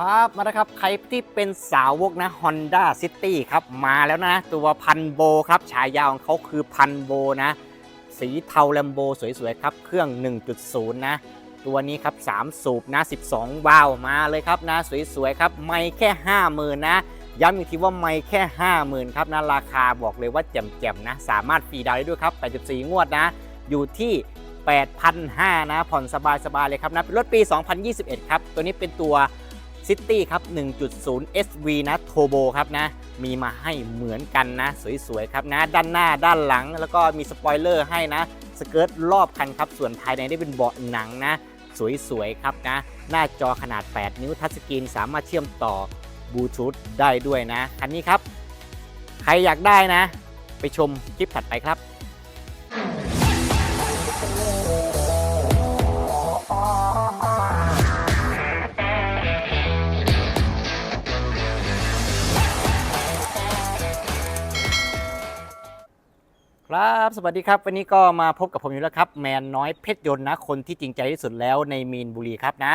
ครับมาแล้วครับใครที่เป็นสาวกนะ Honda City ครับมาแล้วนะ ตัวพันโบครับฉายาของเขาคือพันโบนะ สีเทาแลมโบสวยๆครับ เครื่อง 1.0 นะ ตัวนี้ครับ 3 สูบนะ 12 วาล์วมาเลยครับนะ สวยๆครับ ไม่แค่ 50,000 นะ ย้ำอีกทีว่าไม่แค่ 50,000 ครับนะ ราคาบอกเลยว่าแจ่มๆนะ สามารถฟรีดาวได้ด้วยครับ 84 งวดนะ อยู่ที่8,500นะผ่อนสบายๆเลยครับนะเป็นรถปี 2021 ครับ ตัวนี้เป็นตัว ซิตี้ครับ 1.0 SV นะโทโบครับนะ มีมาให้เหมือนกันนะ สวย ๆ ครับนะ ด้านหน้าด้านหลัง แล้วก็มีสปอยเลอร์ให้นะ สเกิร์ตรอบคันครับ ส่วนภายในได้เป็นเบาะหนังนะ สวย ๆ ครับนะ หน้าจอขนาด 8 นิ้วทัชสกรีนสามารถเชื่อมต่อบลูทูธได้ด้วยนะ คันนี้ครับ ใครอยากได้นะ ไปชมคลิปถัดไปครับ ครับสวัสดีครับ วันนี้ก็มาพบกับผมอยู่แล้วครับ แมนน้อยเพชรยนต์นะ คนที่จริงใจที่สุดแล้วในมีนบุรีครับนะ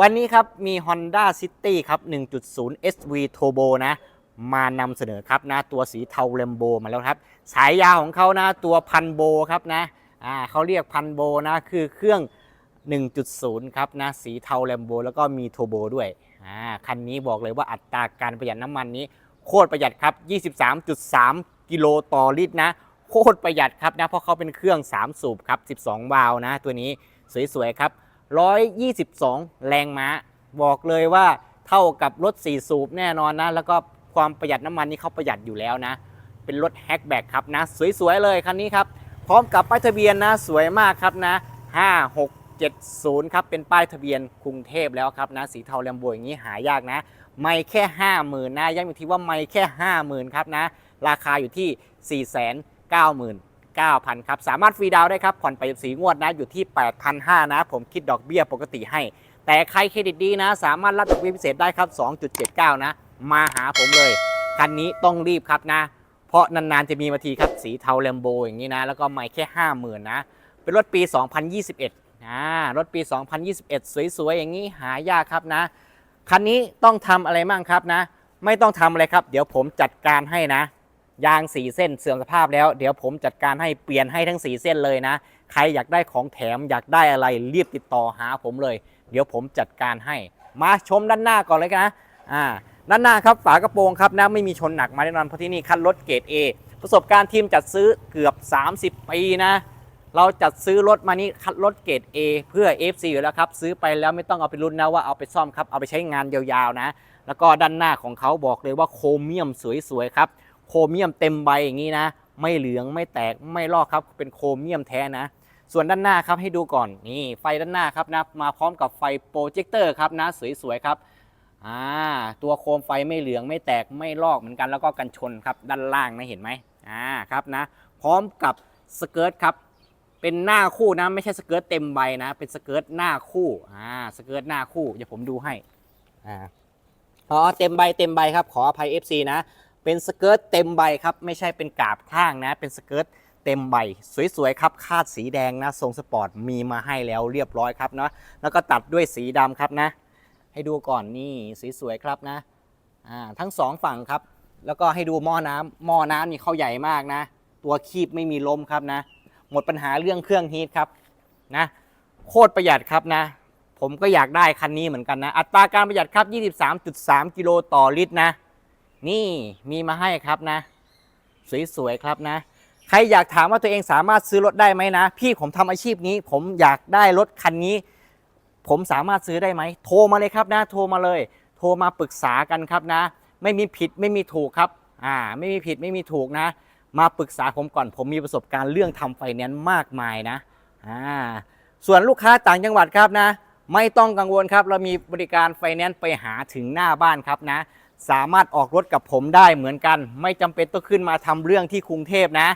วันนี้ครับมี Honda City ครับ 1.0 SV Turbo นะ มานำเสนอครับนะ ตัวสีเทาเลมโบมาแล้วครับฉายยาของเขานะ ตัวพันโบครับนะอ่าเขาเรียกพันโบนะ คือเครื่อง 1.0 ครับนะ สีเทาแลมโบแล้วก็มีโทโบด้วยอ่าคันนี้บอกเลยว่าอัตราการประหยัดน้ำมันนี้ โคตรประหยัดครับ 23.3 กิโลต่อลิตรนะ โคตรประหยัดครับนะเพราะเขาเป็นเครื่อง 3 สูบครับ 12 วาล์วนะ ตัวนี้สวยๆครับ 122 แรงม้า บอกเลยว่าเท่ากับรถ 4 สูบแน่นอนนะ แล้วก็ความประหยัดน้ำมันนี่เขาประหยัดอยู่แล้วนะ เป็นรถแฮชแบ็กครับนะ สวยๆเลยคันนี้ครับ พร้อมกับป้ายทะเบียนนะ สวยมากครับนะ 5670 ครับ เป็นป้ายทะเบียนกรุงเทพแล้วครับนะ สีเทาแลมโบอย่างนี้หายากนะไม่แค่ 50,000นะย้ำอีกทีว่าไม่แค่ 50,000ครับนะ ราคาอยู่ที่ 99,000ครับสามารถฟรีดาวได้ครับผ่อนไปสีงวดนะอยู่ที่ 8,500นะผมคิดดอกเบี้ยปกติให้ แต่ใครเครดิตดีนะ สามารถรับดอกเบี้ยพิเศษได้ครับ 2.79 นะ มาหาผมเลย คันนี้ต้องรีบครับนะ เพราะนานๆจะมีมาทีครับสีเทาแลมโบอย่างนี้นะ แล้วก็ไม่แค่ 50,000นะ เป็นรถปี 2021อ่ารถปี 2021 สวยๆอย่างนี้หายากครับนะ คันนี้ต้องทำอะไรมั่งครับนะ ไม่ต้องทำอะไรครับ เดี๋ยวผมจัดการให้นะ ยางสีเส้นเสื่อมสภาพแล้ว เดี๋ยวผมจัดการให้เปลี่ยนให้ทั้งสีเส้นเลยนะ ใครอยากได้ของแถมอยากได้อะไรรีบติดต่อหาผมเลย เดี๋ยวผมจัดการให้ มาชมด้านหน้าก่อนเลยนะอ่าด้านหน้าครับฝากระโปรงครับนะไม่มีชนหนักมาแน่นอนเพราะที่นี่คันรถเกรด A ประสบการณ์ทีมจัดซื้อเกือบ 30 ปีนะ เราจัดซื้อรถมานี่คัดรถเกรด A เพื่อ FC อยู่แล้วครับ ซื้อไปแล้วไม่ต้องเอาไปรุ่นนะว่าเอาไปซ่อมครับ เอาไปใช้งานยาวๆนะ แล้วก็ด้านหน้าของเขาบอกเลยว่าโครเมียมสวยๆครับ โครเมียมเต็มใบอย่างนี้นะ ไม่เหลืองไม่แตกไม่ลอกครับเป็นโครเมียมแท้นะ ส่วนด้านหน้าครับให้ดูก่อนนี่ไฟด้านหน้าครับนะมาพร้อมกับไฟโปรเจคเตอร์ครับนะสวยๆครับอ่าตัวโคมไฟไม่เหลืองไม่แตกไม่ลอกเหมือนกันแล้วก็กันชนครับด้านล่างนะเห็นไหมอ่าครับนะ พร้อมกับสเกิร์ตครับเป็นหน้าคู่นะไม่ใช่สเกิร์ตเต็มใบนะ เป็นสเกิร์ตหน้าคู่อ่าสเกิร์ตหน้าคู่เดี๋ยวผมดูให้อ่าอ๋อเต็มใบเต็มใบครับขออภัย FC นะ เป็นสเกิร์ตเต็มใบครับ ไม่ใช่เป็นกาบข้างนะ เป็นสเกิร์ตเต็มใบ สวยๆครับ คาดสีแดงนะทรงสปอร์ตมีมาให้แล้วเรียบร้อยครับเนาะ แล้วก็ตัดด้วยสีดำครับนะ ให้ดูก่อนนี่สีสวยครับนะ อ่าทั้งสองฝั่งครับ แล้วก็ให้ดูหม้อน้ำหม้อน้ำนี่เขาใหญ่มากนะ ตัวคีบไม่มีล้มครับนะ หมดปัญหาเรื่องเครื่องฮีทครับนะ โคตรประหยัดครับนะผมก็อยากได้คันนี้เหมือนกันนะ อัตราการประหยัดครับ 23.3 กิโลต่อลิตรนะ นี่มีมาให้ครับนะ สวยๆครับนะ ใครอยากถามว่าตัวเองสามารถซื้อรถได้ไหมนะ พี่ผมทำอาชีพนี้ ผมอยากได้รถคันนี้ ผมสามารถซื้อได้ไหม โทรมาเลยครับนะ โทรมาเลย โทรมาปรึกษากันครับนะ ไม่มีผิดไม่มีถูกครับ อ่า ไม่มีผิดไม่มีถูกนะ มาปรึกษาผมก่อน ผมมีประสบการณ์เรื่องทำไฟแนนซ์มากมายนะ อ่า ส่วนลูกค้าต่างจังหวัดครับนะ ไม่ต้องกังวลครับ เรามีบริการไฟแนนซ์ไปหาถึงหน้าบ้านครับนะ สามารถออกรถกับผมได้เหมือนกัน ไม่จำเป็นต้องขึ้นมาทำเรื่องที่กรุงเทพนะ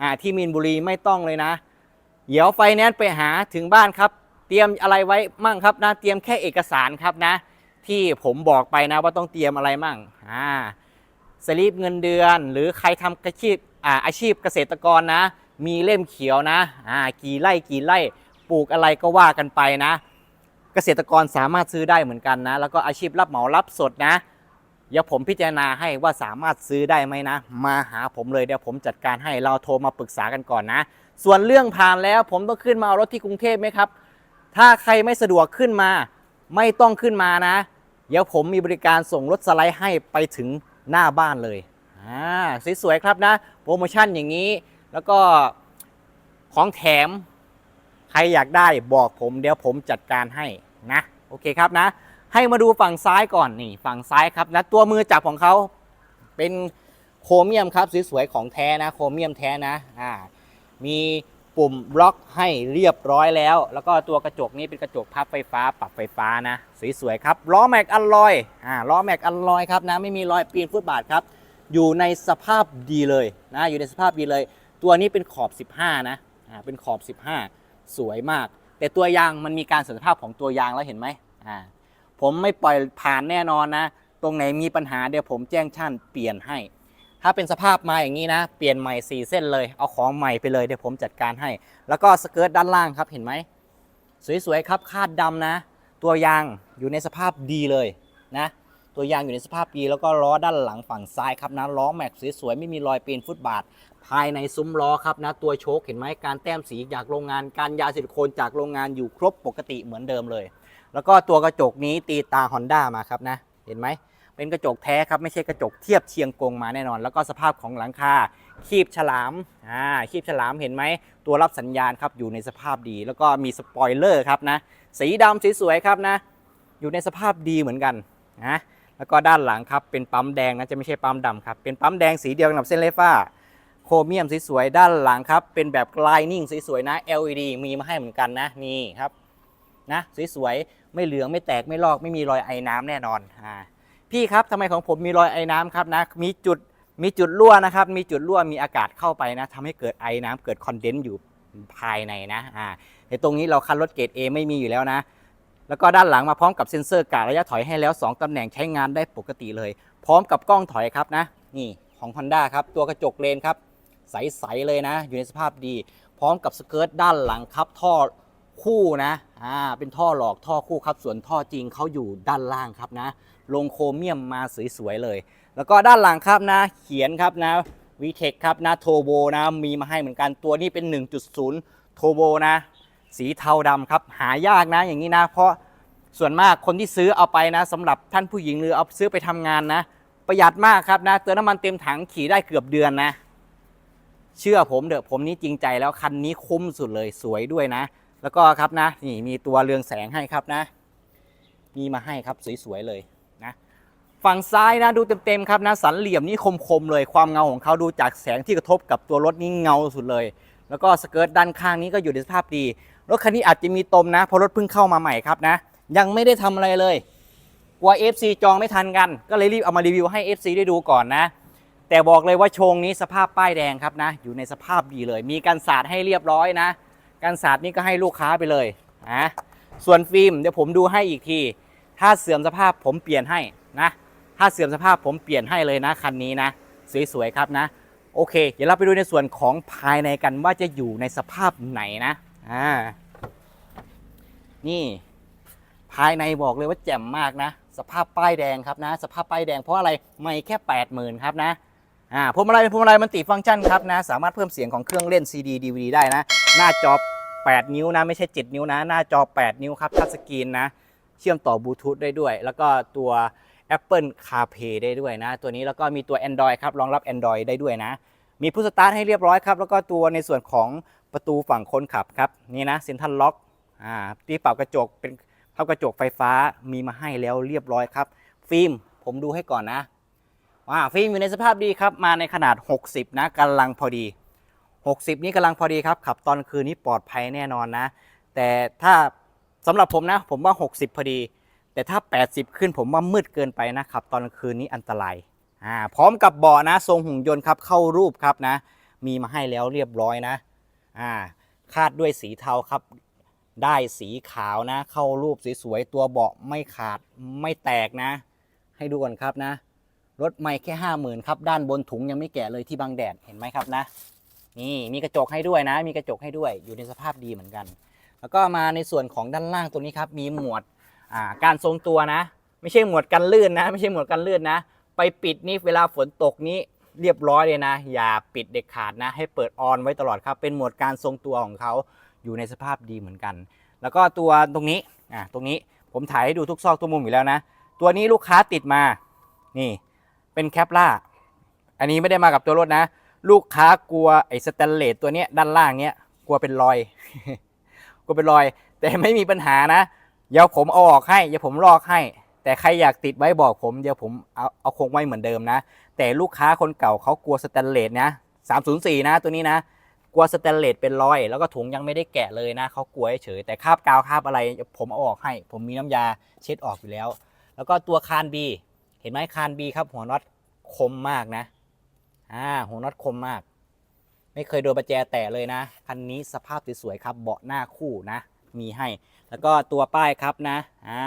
อ่าที่มีนบุรีไม่ต้องเลยนะ เดี๋ยวไฟแนนซ์ไปหาถึงบ้านครับ เตรียมอะไรไว้มั่งครับนะ เตรียมแค่เอกสารครับนะ ที่ผมบอกไปนะว่าต้องเตรียมอะไรมั่งอ่าสลิปเงินเดือน หรือใครทำอาชีพอ่าอาชีพเกษตรกรนะ มีเล่มเขียวนะอ่ากี่ไร่กี่ไร่ปลูกอะไรก็ว่ากันไปนะ เกษตรกรสามารถซื้อได้เหมือนกันนะ แล้วก็อาชีพรับเหมารับสดนะ เดี๋ยวผมพิจารณาให้ว่าสามารถซื้อได้ไหมนะ มาหาผมเลยเดี๋ยวผมจัดการให้เราโทรมาปรึกษากันก่อนนะ ส่วนเรื่องผ่านแล้วผมต้องขึ้นมาเอารถที่กรุงเทพไหมครับ ถ้าใครไม่สะดวกขึ้นมา ไม่ต้องขึ้นมานะ เดี๋ยวผมมีบริการส่งรถสไลด์ให้ไปถึงหน้าบ้านเลยอ่าสวยๆครับนะ โปรโมชั่นอย่างนี้ แล้วก็ของแถม ใครอยากได้บอกผมเดี๋ยวผมจัดการให้นะ โอเคครับนะ ให้มาดูฝั่งซ้ายก่อนนี่ฝั่งซ้ายครับนะตัวมือจับของเขาเป็นโครเมียมครับสวยๆของแท้นะโครเมียมแท้นะอ่ามีปุ่มบล็อกให้เรียบร้อยแล้ว แล้วก็ตัวกระจกนี้เป็นกระจกพับไฟฟ้าปรับไฟฟ้านะสวยๆครับล้อแม็กอัลลอยอ่าล้อแม็กอัลลอยครับนะไม่มีรอยปีนฟุตบาทครับ อยู่ในสภาพดีเลยนะอยู่ในสภาพดีเลย ตัวนี้เป็นขอบ 15 นะอ่าเป็นขอบ 15 สวยมาก แต่ตัวยางมันมีการเสื่อมสภาพของตัวยางแล้วเห็นไหมอ่า ผมไม่ปล่อยผ่านแน่นอนนะ ตรงไหนมีปัญหาเดี๋ยวผมแจ้งช่างเปลี่ยนให้ ถ้าเป็นสภาพมาอย่างนี้นะ เปลี่ยนใหม่4เส้นเลย เอาของใหม่ไปเลยเดี๋ยวผมจัดการให้ แล้วก็สเกิร์ตด้านล่างครับเห็นไหม สวยๆครับคาดดำนะ ตัวยางอยู่ในสภาพดีเลยนะตัวยางอยู่ในสภาพดีแล้วก็ล้อด้านหลังฝั่งซ้ายครับนะล้อแม็กสวยๆไม่มีรอยปีนฟุตบาท ภายในซุ้มล้อครับนะ ตัวโชคเห็นไหมการแต้มสีจากโรงงานการยาซิลิโคนจากโรงงานอยู่ครบปกติเหมือนเดิมเลย แล้วก็ตัวกระจกนี้ตีตา Honda มาครับนะ เห็นไหม เป็นกระจกแท้ครับ ไม่ใช่กระจกเทียบเชียงกงมาแน่นอน แล้วก็สภาพของหลังคาคีบฉลาม อ่า คีบฉลามเห็นไหม ตัวรับสัญญาณครับ อยู่ในสภาพดี แล้วก็มีสปอยเลอร์ครับนะ สีดำสีสวยครับนะ อยู่ในสภาพดีเหมือนกันนะ แล้วก็ด้านหลังครับ เป็นปั๊มแดงนะ จะไม่ใช่ปั๊มดำครับ เป็นปั๊มแดงสีเดียวกับเส้นเลฟ้าโครเมียมสวยๆด้านหลังครับ เป็นแบบไลนิ่งสวยๆนะ LED มีมาให้เหมือนกันนะ นี่ครับ นะสวยๆไม่เหลืองไม่แตกไม่ลอกไม่มีรอยไอน้ำแน่นอนอ่าพี่ครับทำไมของผมมีรอยไอน้ำครับนะมีจุดมีจุดรั่วนะครับ มีจุดรั่วมีอากาศเข้าไปนะทำให้เกิดไอน้ำเกิดคอนเดนซ์อยู่ภายในนะอ่าในตรงนี้เราคันรถเกรด A ไม่มีอยู่แล้วนะแล้วก็ด้านหลังมาพร้อมกับเซ็นเซอร์กะระยะถอยให้แล้ว 2 ตำแหน่งใช้งานได้ปกติเลย พร้อมกับกล้องถอยครับนะ นี่ของ Honda ครับ ตัวกระจกเลนครับ ใส ๆ เลยนะ อยู่ในสภาพดี พร้อมกับสเกิร์ตด้านหลังครับท่อคู่นะ อ่าเป็นท่อหลอกท่อคู่ครับส่วนท่อจริงเขาอยู่ด้านล่างครับนะ ลงโครเมียมมาสวยๆเลย แล้วก็ด้านหลังครับนะ เขียนครับนะ VTEC คครับนะโทโบนะมีมาให้เหมือนกันตัวนี้เป็น 1.0 โทโบนะ สีเทาดำครับ หายากนะอย่างนี้นะ เพราะส่วนมากคนที่ซื้อเอาไปนะสำหรับท่านผู้หญิงหรือเอาซื้อไปทำงานนะ ประหยัดมากครับนะเติมน้ำมันเต็มถังขี่ได้เกือบเดือนนะ เชื่อผมเถอะผมนี่จริงใจแล้วคันนี้คุ้มสุดเลยสวยด้วยนะ แล้วก็ครับนะนี่มีตัวเรืองแสงให้ครับนะ มีมาให้ครับสวยๆเลยนะฝั่งซ้ายนะดูเต็มๆครับนะสันเหลี่ยมนี่คมๆเลยความเงาของเขาดูจากแสงที่กระทบกับตัวรถนี่เงาสุดเลย แล้วก็สเกิร์ตด้านข้างนี้ก็อยู่ในสภาพดีรถคันนี้อาจจะมีตมนะเพราะรถเพิ่งเข้ามาใหม่ครับนะ ยังไม่ได้ทำอะไรเลยกลัว FC จองไม่ทันกัน ก็เลยรีบเอามารีวิวให้ FC ได้ดูก่อนนะ แต่บอกเลยว่าโชงนี้สภาพป้ายแดงครับนะ อยู่ในสภาพดีเลย มีการสาดให้เรียบร้อยนะ การสาดนี่ก็ให้ลูกค้าไปเลยนะส่วนฟิล์มเดี๋ยวผมดูให้อีกที ถ้าเสื่อมสภาพผมเปลี่ยนให้นะ ถ้าเสื่อมสภาพผมเปลี่ยนให้เลยนะคันนี้นะ สวยๆครับนะ โอเค เดี๋ยวเราไปดูในส่วนของภายในกันว่าจะอยู่ในสภาพไหนนะอ่านี่ภายในบอกเลยว่าแจ่มมากนะ สภาพป้ายแดงครับนะ สภาพป้ายแดงเพราะอะไรไม่แค่ 80,000 ครับนะ อ่าพวงมาลัยเป็นพวงมาลัยมันติฟังก์ชันครับนะ สามารถเพิ่มเสียงของเครื่องเล่น CD DVD ได้นะ หน้าจอ 8 นิ้วนะ ไม่ใช่ 7 นิ้วนะ หน้าจอ 8 นิ้วครับทัชสกรีนนะ เชื่อมต่อบลูทูธได้ด้วย แล้วก็ตัว Apple CarPlay ได้ด้วยนะ ตัวนี้แล้วก็มีตัว Android ครับรองรับ Android ได้ด้วยนะ มีผู้สตาร์ทให้เรียบร้อยครับ แล้วก็ตัวในส่วนของประตูฝั่งคนขับครับนี่นะเซ็นทรัลล็อกอ่าที่ปรับกระจกเป็นพับกระจกไฟฟ้ามีมาให้แล้วเรียบร้อยครับ ฟิล์มผมดูให้ก่อนนะ ว่าฟิล์มอยู่ในสภาพดีครับ มาในขนาด 60 นะกำลังพอดี 60 นี้กำลังพอดีครับ ขับตอนคืนนี้ปลอดภัยแน่นอนนะ แต่ถ้าสำหรับผมนะ ผมว่า 60 พอดี แต่ถ้า 80 ขึ้นผมว่ามืดเกินไปนะครับตอนคืนนี้อันตรายอ่าพร้อมกับเบาะนะ ทรงหุ่นยนต์ครับเข้ารูปครับนะ มีมาให้แล้วเรียบร้อยนะอ่าคาดด้วยสีเทาครับ ได้สีขาวนะ เข้ารูปสวยๆตัวเบาะไม่ขาดไม่แตกนะ ให้ดูก่อนครับนะ รถไม่แค่ห้าหมื่นครับ ด้านบนถุงยังไม่แกะเลยที่บังแดดเห็นไหมครับนะ นี่มีกระจกให้ด้วยนะ มีกระจกให้ด้วยอยู่ในสภาพดีเหมือนกัน แล้วก็มาในส่วนของด้านล่างตัวนี้ครับ มีหมวดาการทรงตัวนะ ไม่ใช่หมวดกันลื่นนะ ไม่ใช่หมวดกันลื่นนะ ไปปิดนี่เวลาฝนตกนี้เรียบร้อยเลยนะ อย่าปิดเด็ดขาดนะ ให้เปิดออนไว้ตลอดครับ เป็นหมวดการทรงตัวของเขาอยู่ในสภาพดีเหมือนกัน แล้วก็ตัวตรงนี้อ่าตรงนี้ผมถ่ายให้ดูทุกซอกทุกมุมอยู่แล้วนะ ตัวนี้ลูกค้าติดมานี่ เป็นแคปล่า อันนี้ไม่ได้มากับตัวรถนะ ลูกค้ากลัวไอ้สแตนเลสตัวเนี้ยด้านล่างเนี้ยกลัวเป็นรอยกลัวเป็นรอย แต่ไม่มีปัญหานะ เดี๋ยวผมเอาออกให้เดี๋ยวผมลอกให้ แต่ใครอยากติดไว้บอกผมเดี๋ยวผมเอาเอาคงไว้เหมือนเดิมนะ แต่ลูกค้าคนเก่าเขากลัวสแตนเลสนะ304 นะตัวนี้นะกลัวสแตนเลสเป็นรอย แล้วก็ถุงยังไม่ได้แกะเลยนะเขากลัวเฉยแต่คาบกาวคาบอะไร ผมเอาออกให้ ผมมีน้ำยาเช็ดออกอยู่แล้ว แล้วก็ตัวคานบี ห็นไหมคานบีครับ หัวน็อตคมมากนะ อ่า หัวน็อตคมมาก ไม่เคยโดนประแจแตะเลยนะ คันนี้สภาพสวยๆครับ เบาะหน้าคู่นะ มีให้ แล้วก็ตัวป้ายครับนะ อ่า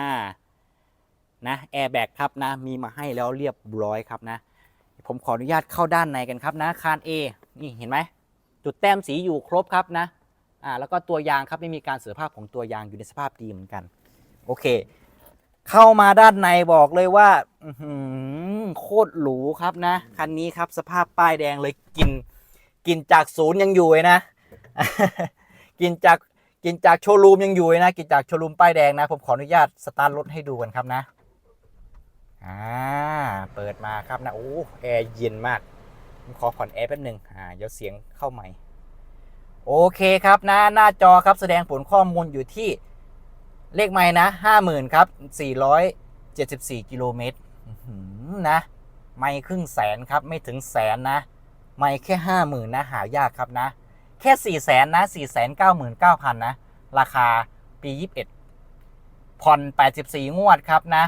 นะ แอร์แบ็กครับนะ มีมาให้แล้วเรียบร้อยครับนะ ผมขออนุญาตเข้าด้านในกันครับนะ คาน A นี่เห็นไหม จุดแต้มสีอยู่ครบครับนะ อ่า แล้วก็ตัวยางครับไม่มีการเสื่อมภาพของตัวยางอยู่ในสภาพดีเหมือนกัน โอเค เข้ามาด้านในบอกเลยว่าโคตรหรูครับนะ คันนี้ครับสภาพป้ายแดงเลยกิน กินจากศูนย์ยังอยู่เลยนะ กินจากกินจากโชว์รูมยังอยู่เลยนะ กินจากโชว์รูมป้ายแดงนะ ผมขออนุญาตสตาร์ทรถให้ดูกันครับนะอ่าเปิดมาครับนะโอ้แอร์เย็นมากผมขอผ่อนแอร์แป๊บหนึ่งอ่าเดี๋ยวเสียงเข้าใหม่ โอเคครับนะหน้าจอครับแสดงผลข้อมูลอยู่ที่ เลขไม้นะห้าหมื่นครับสี่ร้อยเจ็ดสิบสี่กิโลเมตรนะ ไม่ครึ่งแสนครับไม่ถึงแสนนะ ไม่แค่ห้าหมื่นนะหายากครับนะ แค่สี่แสนนะสี่แสนเก้าหมื่นเก้าพันนะ ราคาปียี่สิบเอ็ดผ่อนแปดสิบสี่งวดครับนะ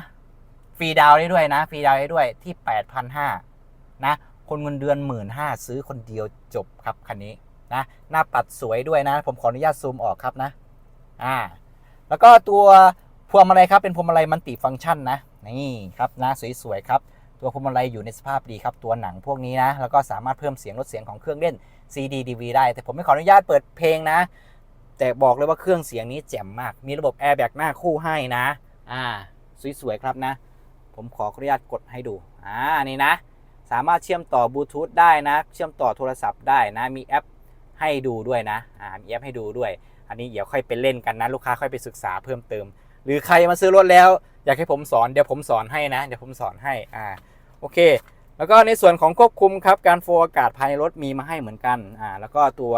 ฟรีดาวน์ได้ด้วยนะ ฟรีดาวน์ได้ด้วยที่แปดพันห้านะคนเงินเดือนหมื่นห้าซื้อคนเดียวจบครับคันนี้นะหน้าปัดสวยด้วยนะ ผมขออนุญาตซูมออกครับนะ อ่า แล้วก็ตัวพวงมาลัยครับเป็นพวงมาลัยมันติฟังก์ชันนะนี่ครับนะสวยๆครับตัวพวงมาลัยอยู่ในสภาพดีครับตัวหนังพวกนี้นะ แล้วก็สามารถเพิ่มเสียงลดเสียงของเครื่องเล่น CD DV ได้ แต่ผมไม่ขออนุญาตเปิดเพลงนะ แต่บอกเลยว่าเครื่องเสียงนี้แจ่มมาก มีระบบแอร์แบ็กหน้าคู่ให้นะอ่าสวยๆครับนะ ผมขออนุญาตกดให้ดูอ่านี่นะ สามารถเชื่อมต่อบลูทูธได้นะ เชื่อมต่อโทรศัพท์ได้นะมีแอป ให้ดูด้วยนะอ่ามีแอปให้ดูด้วย อันนี้เดี๋ยวค่อยไปเล่นกันนะลูกค้าค่อยไปศึกษาเพิ่มเติม หรือใครมาซื้อรถแล้ว อยากให้ผมสอนเดี๋ยวผมสอนให้นะเดี๋ยวผมสอนให้อ่าโอเค แล้วก็ในส่วนของควบคุมครับการโฟลอากาศภายในรถมีมาให้เหมือนกันอ่าแล้วก็ตัว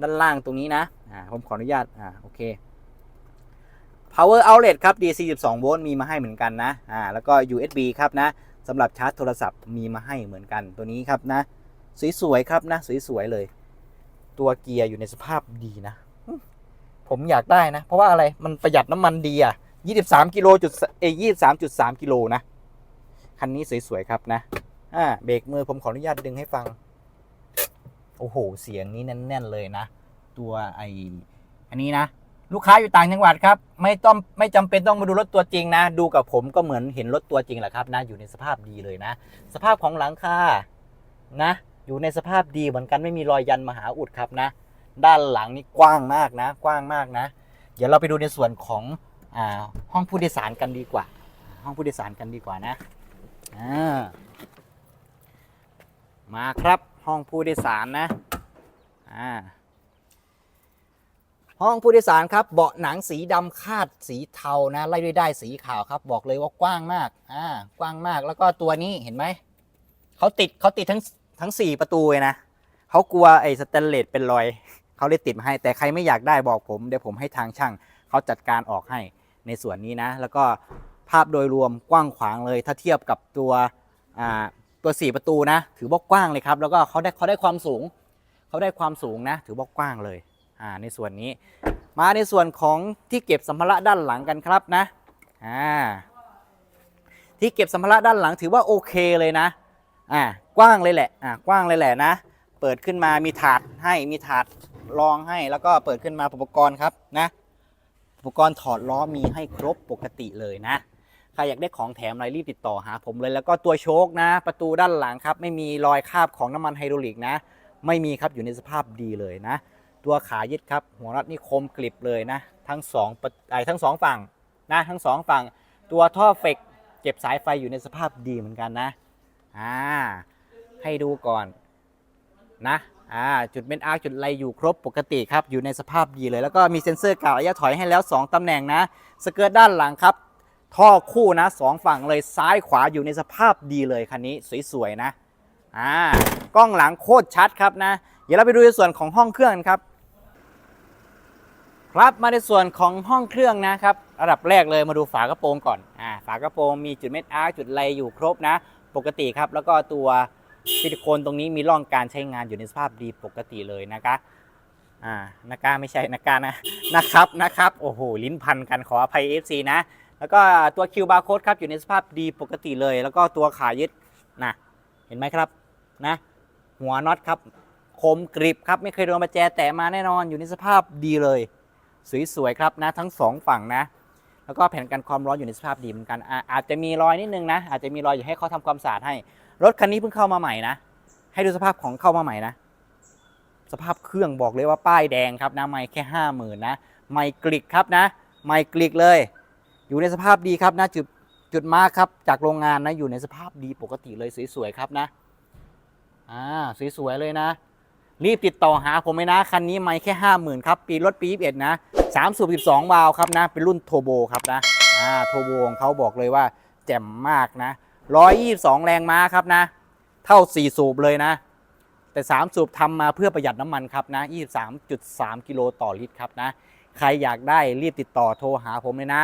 ด้านล่างตรงนี้นะอ่าผมขออนุญาตอ่าโอเค power outlet ครับ DC 12 โวลต์มีมาให้เหมือนกันนะอ่าแล้วก็ USB ครับนะสำหรับชาร์จโทรศัพท์มีมาให้เหมือนกันตัวนี้ครับนะ สวยๆครับนะสวยๆเลย ตัวเกียร์อยู่ในสภาพดีนะ ผมอยากได้นะ เพราะว่าอะไรมันประหยัดน้ำมันดีอะ23กิโลจุดเอย23.3กิโลนะ คันนี้สวยๆครับนะอ่าเบรกมือผมขออนุญาตดึงให้ฟัง โอ้โห เสียงนี้แน่น ๆ เลยนะ ตัวไออันนี้นะ ลูกค้าอยู่ต่างจังหวัดครับ ไม่ต้องไม่จำเป็นต้องมาดูรถตัวจริงนะ ดูกับผมก็เหมือนเห็นรถตัวจริงแหละครับนะ อยู่ในสภาพดีเลยนะ สภาพของหลังคานะ อยู่ในสภาพดีเหมือนกันไม่มีรอยยันมหาอุดครับนะ ด้านหลังนี่กว้างมากนะ กว้างมากนะ เดี๋ยวเราไปดูในส่วนของอาห้องผู้โดยสารกันดีกว่า ห้องผู้โดยสารกันดีกว่านะามาครับห้องผู้โดยสารนะอ่าห้องผู้โดยสารครับเบาะหนังสีดำคาดสีเทานะไล่ด้วยได้สีขาวครับ บอกเลยว่ากว้างมากอ่ากว้างมากแล้วก็ตัวนี้เห็นไหมเขาติดเขาติดทั้ง ทั้งสี่ประตูเลยนะเขากลัวไอ้สแตนเลสเป็นรอยเขาเลยติดมาให้ แต่ใครไม่อยากได้บอกผมเดี๋ยวผมให้ทางช่างเขาจัดการออกให้ในส่วนนี้นะ แล้วก็ภาพโดยรวมกว้างขวางเลยถ้าเทียบกับตัวอ่าตัว4ประตูนะ ถือว่ากว้างเลยครับ แล้วก็เขาได้เขาได้ความสูงเขาได้ความสูงนะ ถือว่ากว้างเลยอ่าในส่วนนี้ มาในส่วนของที่เก็บสัมภาระด้านหลังกันครับนะอ่าที่เก็บสัมภาระด้านหลังถือว่าโอเคเลยนะอ่า กว้างเลยแหละอ่ากว้างเลยแหละนะ เปิดขึ้นมามีถาดให้มีถาดรองให้แล้วก็เปิดขึ้นมาอุปกรณ์ครับนะอุปกรณ์ถอดล้อมีให้ครบปกติเลยนะใครอยากได้ของแถมอะไรรีบติดต่อหาผมเลย แล้วก็ตัวโชคนะ ประตูด้านหลังครับ ไม่มีรอยคราบของน้ำมันไฮดรอลิกนะ ไม่มีครับอยู่ในสภาพดีเลยนะ ตัวขายึดครับ หัวน็อตนี่คมกริบเลยนะ ทั้งสองประไอ้ทั้งสองฝั่งนะทั้งสองฝั่ง ตัวท่อเฟกเก็บสายไฟอยู่ในสภาพดีเหมือนกันนะอ่า ให้ดูก่อนนะอ่าจุดเมนอาร์จุดไรอยู่ครบปกติครับ อยู่ในสภาพดีเลย แล้วก็มีเซ็นเซอร์กล่าวระยะถอยให้แล้ว 2 ตำแหน่งนะ สเกิร์ตด้านหลังครับ ท่อคู่นะสองฝั่งเลยซ้ายขวาอยู่ในสภาพดีเลยคันนี้สวยๆนะอ่ากล้องหลังโคตรชัดครับนะ เดี๋ยวเราไปดูในส่วนของห้องเครื่องครับ ครับมาในส่วนของห้องเครื่องนะครับระดับแรกเลยมาดูฝากระโปรงก่อนอ่าฝากระโปรงมีจุดเม็ดอาร์จุดไรอยู่ครบนะ ปกติครับแล้วก็ตัว ซิลิโคนตรงนี้มีร่องการใช้งานอยู่ในสภาพดีปกติเลยนะคะอ่านาก้าไม่ใช่นาก้านะนะครับนะครับโอ้โหลิ้นพันกันขออภัย FC นะ แล้วก็ตัวคิวบาร์โค้ดครับอยู่ในสภาพดีปกติเลย แล้วก็ตัวขายึดนะเห็นไหมครับนะหัวน็อตครับคมกริบครับไม่เคยโดนประแจแตะมาแน่นอนอยู่ในสภาพดีเลย สวยๆครับนะทั้งสองฝั่งนะ แล้วก็แผ่นกันความร้อนอยู่ในสภาพดีเหมือนกันอาอาจจะมีรอยนิดนึงนะอาจจะมีรอยอยู่ให้เขาทำความสะอาดให้ รถคันนี้เพิ่งเข้ามาใหม่นะ ให้ดูสภาพของเข้ามาใหม่นะ สภาพเครื่องบอกเลยว่าป้ายแดงครับนะ ไม่แค่ห้าหมื่นนะ ไม่กลิกครับนะ ไม่กลิกเลย อยู่ในสภาพดีครับนะจุดจุดมาครับจากโรงงานนะอยู่ในสภาพดีปกติเลยสวยๆครับนะอ่าสวยๆเลยนะ รีบติดต่อหาผมเลยนะ คันนี้ไม่แค่ห้าหมื่นครับปีรถปี21นะสามสูบสิบสองวาล์วครับนะ เป็นรุ่นโทโบครับนะอ่าโทโบของเขาบอกเลยว่าแจ่มมากนะ ร้อยยี่สองแรงม้าครับนะ เท่า 4 สูบเลยนะ แต่ 3 สูบทำมาเพื่อประหยัดน้ำมันครับนะ 23.3 กิโลต่อลิตรครับนะ ใครอยากได้รีบติดต่อโทรหาผมเลยนะ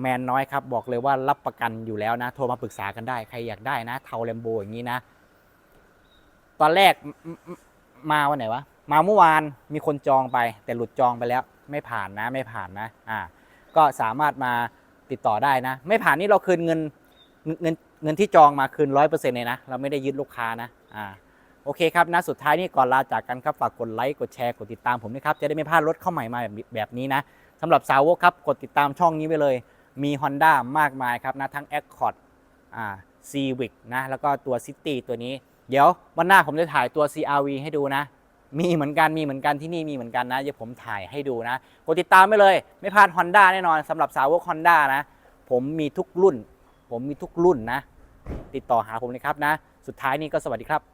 แมนน้อยครับ บอกเลยว่ารับประกันอยู่แล้วนะ โทรมาปรึกษากันได้ ใครอยากได้นะ เทาแลมโบอย่างนี้นะ ตอนแรกมมมาวันไหนวะ มาเมื่อวานมีคนจองไป แต่หลุดจองไปแล้ว ไม่ผ่านนะ ไม่ผ่านนะ อ่า ก็สามารถมาติดต่อได้นะ ไม่ผ่านนี่เราคืนเงิน เงินเงินที่จองมาคืนร้อยเปอร์เซ็นต์เลยนะ เราไม่ได้ยึดลูกค้านะอ่าโอเคครับนะสุดท้ายนี่ก่อนลาจากกันครับฝากกดไลค์กดแชร์กดติดตามผมนะครับ จะได้ไม่พลาดรถเข้าใหม่มาแบบแบบนี้นะสำหรับสาวกครับกดติดตามช่องนี้ไปเลย มี Honda มากมายครับนะทั้ง Accord อ่า Civic นะแล้วก็ตัว City ตัวนี้ เดี๋ยววันหน้าผมจะถ่ายตัว CRV ให้ดูนะ มีเหมือนกันมีเหมือนกันที่นี่มีเหมือนกันนะเดี๋ยวผมถ่ายให้ดูนะกดติดตามไปเลย ไม่พลาด Honda แน่นอนสำหรับสาวก Honda นะ ผมมีทุกรุ่น ผมมีทุกรุ่นนะ ติดต่อหาผมเลยครับนะ สุดท้ายนี้ก็สวัสดีครับ